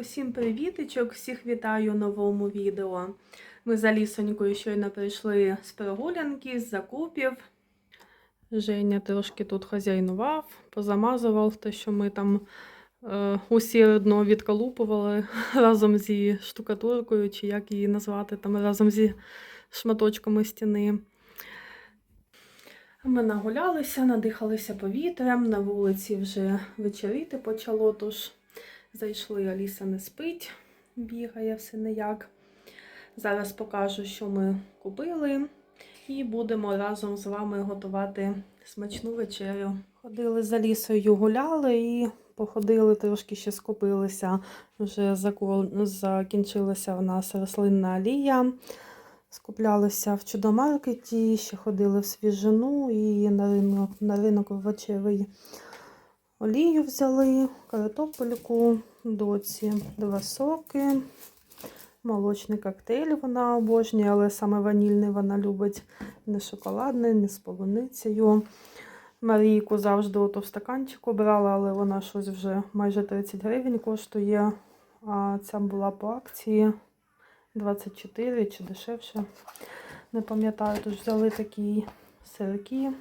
Усім привітичок! Всіх вітаю новому відео. Ми за лісонькою щойно прийшли з прогулянки, з закупів. Женя трошки тут хазяйнував, позамазував те, що ми там е, усі одно відколупували разом зі штукатуркою, чи як її назвати, там разом зі шматочками стіни. Ми нагулялися, надихалися повітрям, на вулиці вже вечеріти почало, тож зайшли, Аліса не спить, бігає все ніяк. Зараз покажу, що ми купили, і будемо разом з вами готувати смачну вечерю. Ходили за лісою, гуляли і походили, трошки ще скупилися. Вже закінчилася у нас рослинна алія. Скуплялися в чудомаркеті, ще ходили в свіжину і на ринок, на ринок овочевий олію взяли, картопельку, доці, два соки, молочний коктейль вона обожнює, але саме ванільний вона любить не шоколадний, не з полуницею. Марійку завжди ото в стаканчику брала, але вона щось вже майже 30 гривень коштує. А ця була по акції 24 чи дешевше. Не пам'ятаю, тож взяли такі сирки.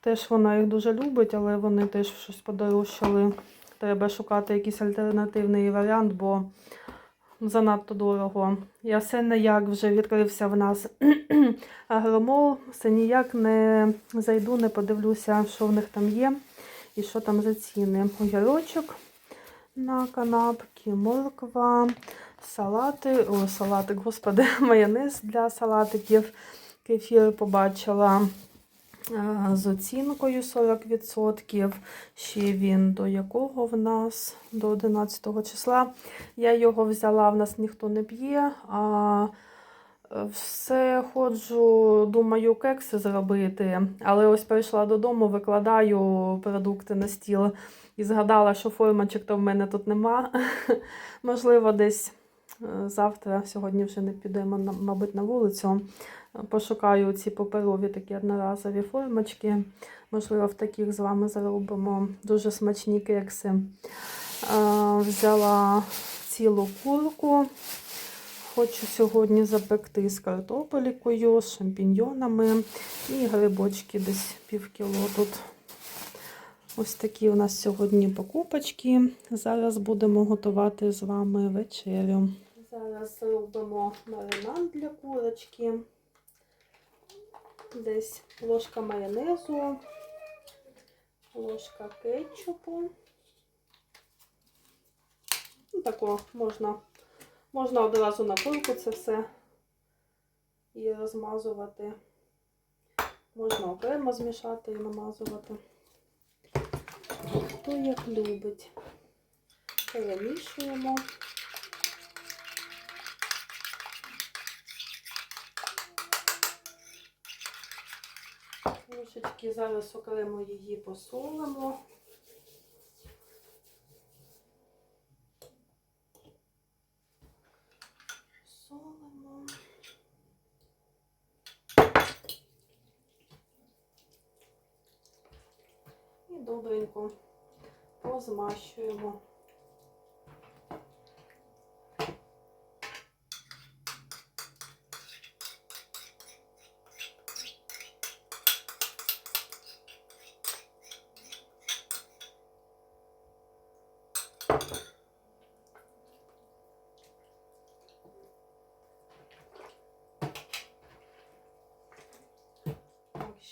Теж вона їх дуже любить, але вони теж щось подорожчали. Треба шукати якийсь альтернативний варіант, бо занадто дорого. Я все ніяк вже відкрився в нас агромол, все ніяк не зайду, не подивлюся, що в них там є і що там за ціни. Огірочок на канапки, морква, салати, о, салатик, господи, майонез для салатиків. Кефір побачила з оцінкою 40%. Ще він до якого в нас? До 11 числа. Я його взяла, в нас ніхто не п'є. А е, все ходжу, думаю, кекси зробити. Але ось прийшла додому, викладаю продукти на стіл і згадала, що формочок то в мене тут нема. Можливо, десь е, завтра, сьогодні вже не підемо, мабуть, на вулицю. Пошукаю ці паперові такі одноразові формочки. Можливо, в таких з вами зробимо дуже смачні кекси. Взяла цілу курку. Хочу сьогодні запекти з картопелькою, з шампіньйонами і грибочки десь пів кіло тут. Ось такі у нас сьогодні покупочки. Зараз будемо готувати з вами вечерю. Зараз робимо маринад для курочки. Десь ложка майонезу, ложка кетчупу. Ну, тако можна, можна одразу на курку це все і розмазувати. Можна окремо змішати і намазувати. Хто як любить. Перемішуємо. Трошечки зараз окремо її посолимо. Солимо. І добренько позмащуємо.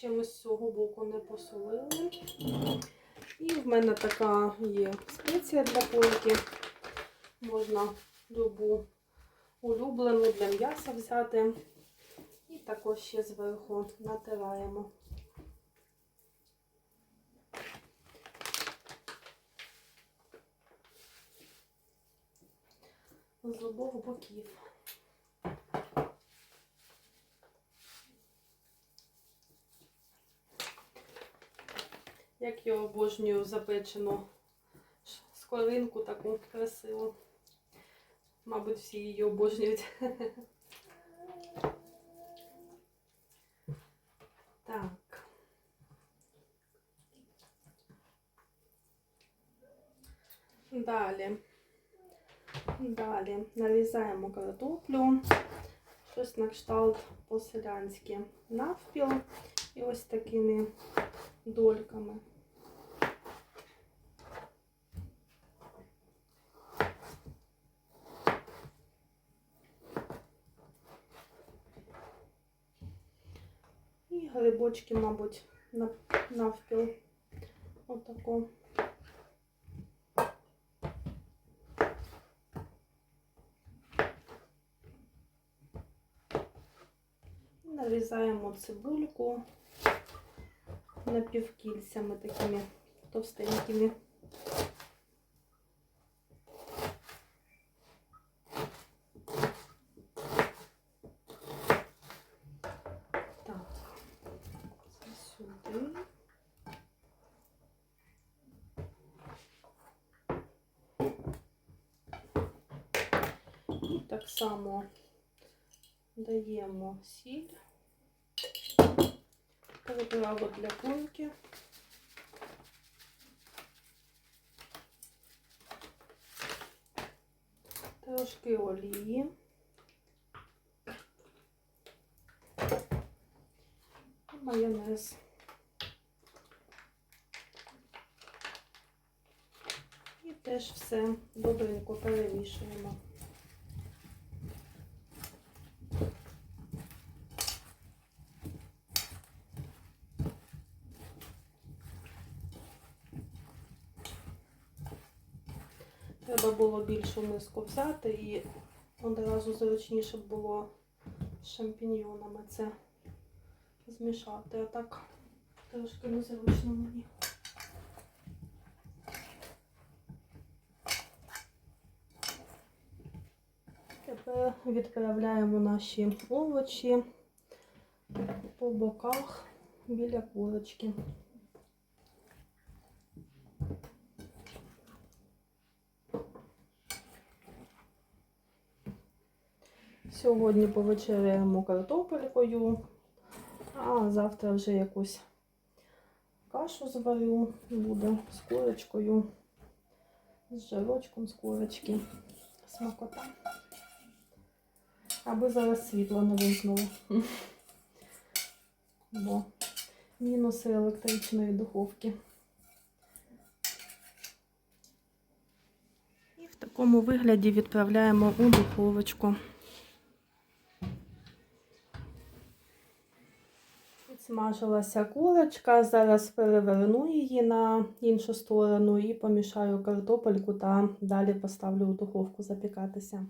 Ми з цього боку не посолили. І в мене така є спеція для курки. Можна любу улюблену для м'яса взяти. І також ще зверху натираємо. З обох боків. Як я обожнюю запечену скоринку таку красиву. Мабуть, всі її обожнюють. Так. Далі Далі нарізаємо картоплю, щось на кшталт по-селянськи навпіл і ось такими дольками. І грибочки, мабуть, на- навпіл. Отако. Нарізаємо цибульку напівкільцями такими товстенькими. Так, це сюди. І так само даємо сіль, приправу для курки. Трошки олії. І майонез. І теж все добренько перемішуємо. Треба більшу миску взяти і одразу зручніше було з шампіньйонами це змішати. А так трошки незручно мені. Тепер відправляємо наші овочі по боках біля курочки. Сьогодні повечеряємо картопелькою, а завтра вже якусь кашу зварю, буде з курочкою, з жирочком з курочки. Смакота. Аби зараз світло не вимкнуло. Бо мінуси електричної духовки. І в такому вигляді відправляємо у духовочку. Смажилася курочка, зараз переверну її на іншу сторону і помішаю картопельку та далі поставлю у духовку запікатися.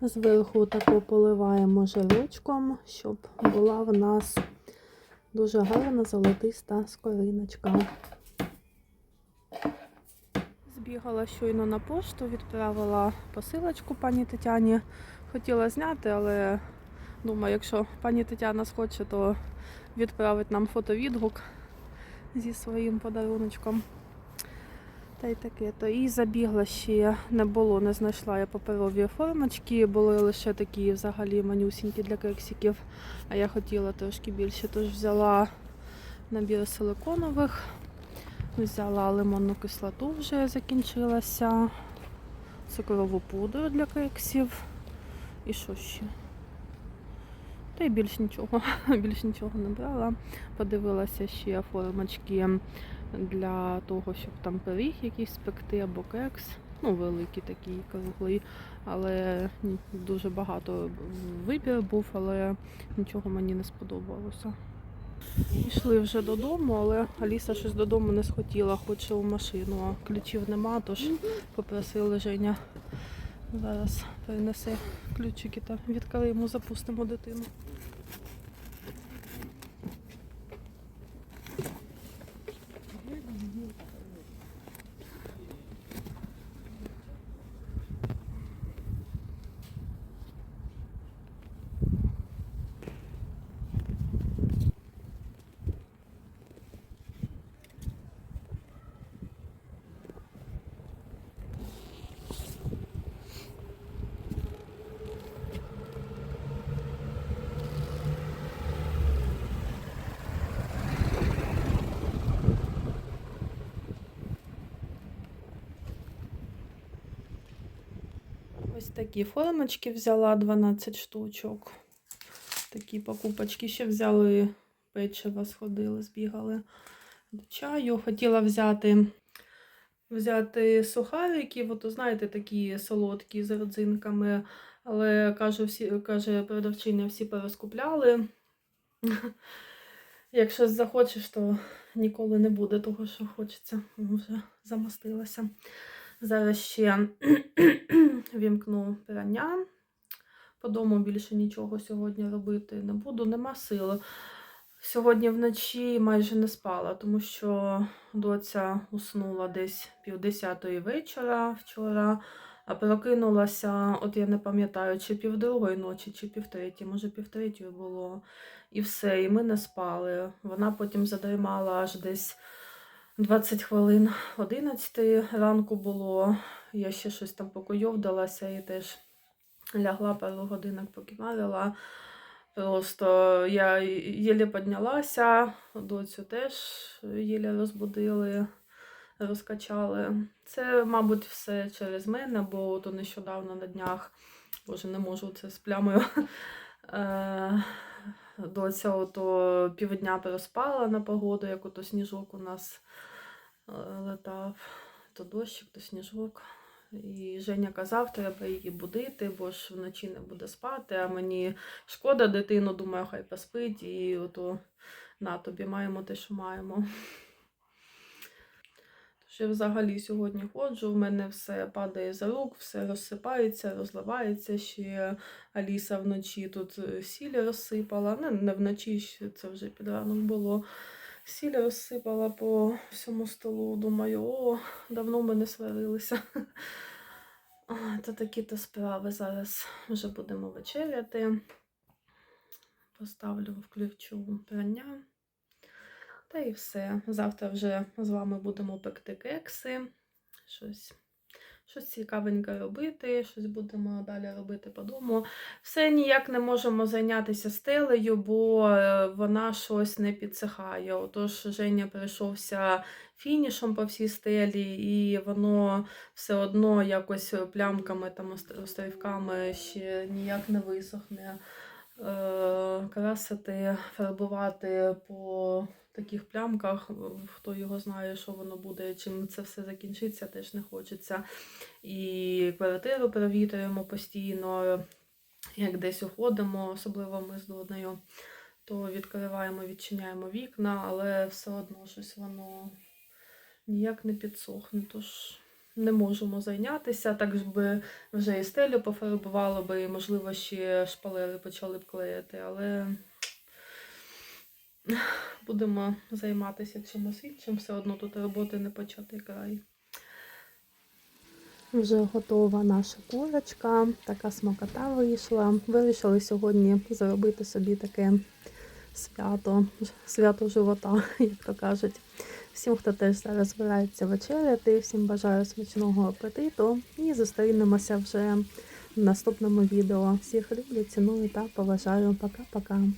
Зверху тако поливаємо жирочком, щоб була в нас дуже гарна золотиста скориночка. Збігала щойно на пошту, відправила посилочку пані Тетяні. Хотіла зняти, але думаю, якщо пані Тетяна схоче, то відправить нам фотовідгук зі своїм подаруночком. Та й таке. То і забігла ще не було, не знайшла я паперові формочки, були лише такі взагалі манюсінькі для кексиків. А я хотіла трошки більше, тож взяла набір силиконових, взяла лимонну кислоту, вже закінчилася, цукрову пудру для кексів. І що ще? Та й більш нічого, більш нічого не брала. Подивилася ще формочки для того, щоб там пиріг якийсь спекти або кекс. Ну, великий такий круглий, але дуже багато вибір був, але нічого мені не сподобалося. Пішли вже додому, але Аліса щось додому не схотіла, хоче у машину, а ключів нема, тож попросили Женя зараз принесе ключики та відкриємо, запустимо дитину. Такі формочки взяла 12 штучок. Такі покупочки ще взяли печиво, сходили, збігали до чаю. Хотіла взяти, взяти сухарики, от, знаєте, такі солодкі з родзинками. Але каже, всі, каже продавчиня, всі порозкупляли. Якщо захочеш, то ніколи не буде того, що хочеться. Вже замастилася. Зараз ще вімкну прання. По дому більше нічого сьогодні робити не буду, нема сили. Сьогодні вночі майже не спала, тому що доця уснула десь півдесятої вечора вчора, а прокинулася, от я не пам'ятаю, чи півдругої ночі, чи півтретій, може півтретьої було. І все, і ми не спали. Вона потім задрімала аж десь 20 хвилин 11 ранку було. Я ще щось там покойовдалася і теж лягла пару годинок покимарила. Просто я єлі піднялася, доцю теж єлі розбудили, розкачали. Це, мабуть, все через мене, бо то нещодавно на днях, боже, не можу це з плямою. Е, Доця ото півдня переспала на погоду, як ото сніжок у нас летав. То дощик, то сніжок. І Женя казав, треба її будити, бо ж вночі не буде спати, а мені шкода дитину, думаю, хай поспить, і ото на тобі маємо те, що маємо. Тож я взагалі сьогодні ходжу, в мене все падає за рук, все розсипається, розливається. Ще Аліса вночі тут е, сіль розсипала. Не, не вночі, це вже під ранок було. Сіль розсипала по всьому столу. Думаю, о, давно ми не сварилися. Та такі то справи. Зараз вже будемо вечеряти. Поставлю, включу прання. Та і все. Завтра вже з вами будемо пекти кекси. Щось, щось цікавеньке робити, щось будемо далі робити по дому. Все ніяк не можемо зайнятися стелею, бо е, вона щось не підсихає. Отож, Женя прийшовся фінішом по всій стелі, і воно все одно якось плямками, там, острівками ще ніяк не висохне. Е, Красити, фарбувати по таких плямках, хто його знає, що воно буде, чим це все закінчиться, теж не хочеться. І квартиру провітрюємо постійно, як десь уходимо, особливо ми з Донею, то відкриваємо, відчиняємо вікна, але все одно щось воно ніяк не підсохне. Тож не можемо зайнятися, так би вже і стелю пофарбувало би, і, можливо, ще шпалери почали б клеїти, але будемо займатися чимось іншим, все одно тут роботи не початий край. Вже готова наша курочка, така смакота вийшла. Вирішили сьогодні зробити собі таке свято, свято живота, як то кажуть. Всім, хто теж зараз збирається вечеряти, всім бажаю смачного апетиту і зустрінемося вже в наступному відео. Всіх люблю, ціную та поважаю. Пока-пока.